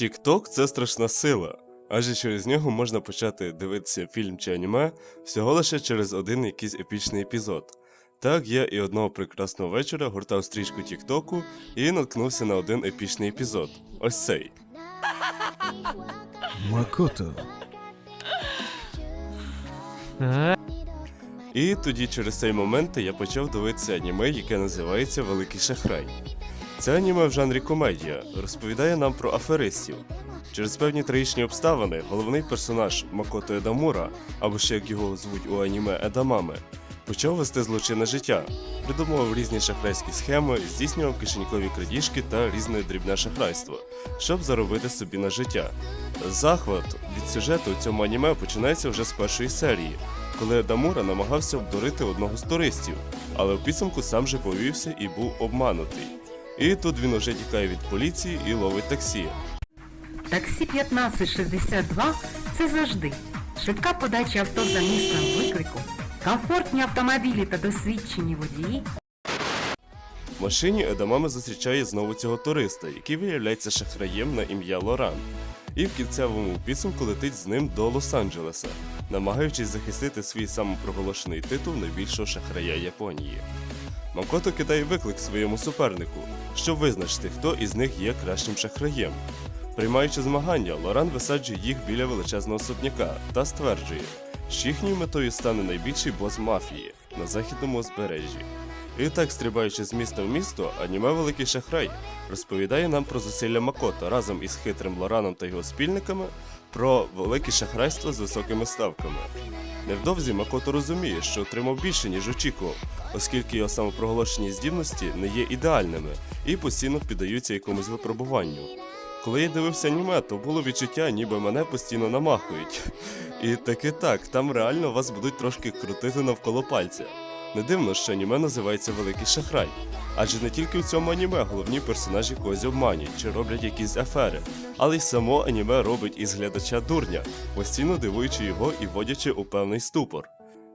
TikTok – це страшна сила, адже через нього можна почати дивитися фільм чи аніме всього лише через один якийсь епічний епізод. Так, я і одного прекрасного вечора гуртав стрічку Тіктоку і наткнувся на один епічний епізод. Ось цей. Макото. І тоді через цей момент я почав дивитися аніме, яке називається Великий Шахрай. Це аніме в жанрі комедія розповідає нам про аферистів. Через певні трагічні обставини головний персонаж Макото Едамура, або ще як його звуть у аніме Едамаме, почав вести злочинне життя, придумував різні шахрайські схеми, здійснював кишенькові крадіжки та різне дрібне шахрайство, щоб заробити собі на життя. Захват від сюжету у цьому аніме починається вже з першої серії, коли Дамура намагався обдурити одного з туристів, але в підсумку сам же повівся і був обманутий. І тут він уже тікає від поліції і ловить таксі. Таксі 1562 це завжди швидка подача авто за місцем виклику, комфортні автомобілі та досвідчені водії, В машині Едамаме зустрічає знову цього туриста, який виявляється шахраєм на ім'я Лоран, і в кінцевому підсумку летить з ним до Лос-Анджелеса, намагаючись захистити свій самопроголошений титул найбільшого шахрая Японії. Макото кидає виклик своєму супернику, щоб визначити, хто із них є кращим шахраєм. Приймаючи змагання, Лоран висаджує їх біля величезного особняка та стверджує, що їхньою метою стане найбільший бос мафії на західному узбережжі. І так, стрибаючи з міста в місто, аніме Великий Шахрай розповідає нам про зусилля Макото разом із хитрим Лораном та його спільниками про велике шахрайство з високими ставками. Невдовзі Макото розуміє, що отримав більше, ніж очікував, оскільки його самопроголошені здібності не є ідеальними і постійно піддаються якомусь випробуванню. Коли я дивився аніме, то було відчуття, ніби мене постійно намахують. І таки так, там реально вас будуть трошки крутити навколо пальця. Не дивно, що аніме називається Великий Шахрай. Адже не тільки в цьому аніме головні персонажі когось обманюють чи роблять якісь афери, але й само аніме робить із глядача дурня, постійно дивуючи його і вводячи у певний ступор.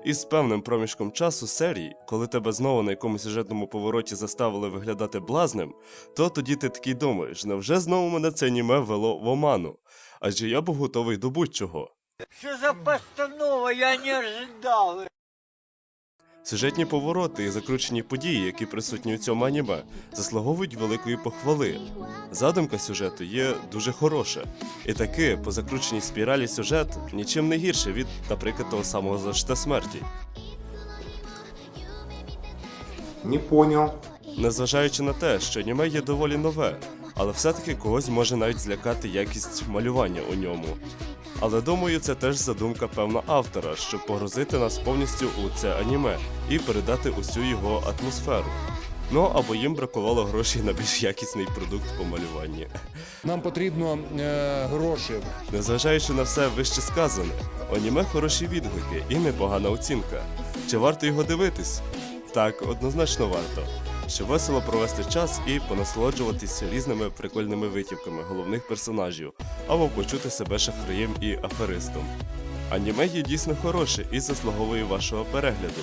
І з певним проміжком часу серії, коли тебе знову на якомусь сюжетному повороті заставили виглядати блазним, то тоді ти такий думаєш, невже знову мене це аніме вело в оману? Адже я був готовий до будь-чого. Что за постанова? Я не ожидал. Сюжетні повороти і закручені події, які присутні у цьому аніме, заслуговують великої похвали. Задумка сюжету є дуже хороша, і таки по закрученій спіралі сюжет нічим не гірше від, наприклад, того самого зачта смерті. Не понял. Незважаючи на те, що аніме є доволі нове, але все-таки когось може навіть злякати якість малювання у ньому. Але думаю, це теж задумка певна автора, щоб погрузити нас повністю у це аніме і передати усю його атмосферу. Ну або їм бракувало грошей на більш якісний продукт по малюванні. Нам потрібно е, гроші. Незважаючи на все вище сказане, аніме хороші відгуки і непогана оцінка. Чи варто його дивитись? Так, однозначно варто Щоб весело провести час і понасолоджуватися різними прикольними витівками головних персонажів, або почути себе шахраєм і аферистом. Аніме є дійсно хороше і заслуговує вашого перегляду.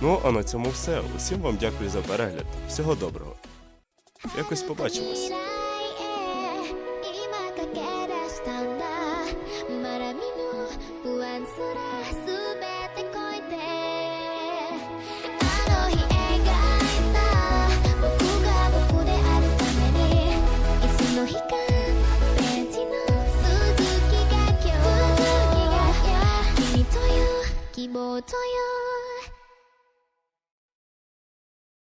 Ну а на цьому все. Усім вам дякую за перегляд. Всього доброго. Якось побачимось. 今駆け出したんだまだ見ぬ不安すら 我多要。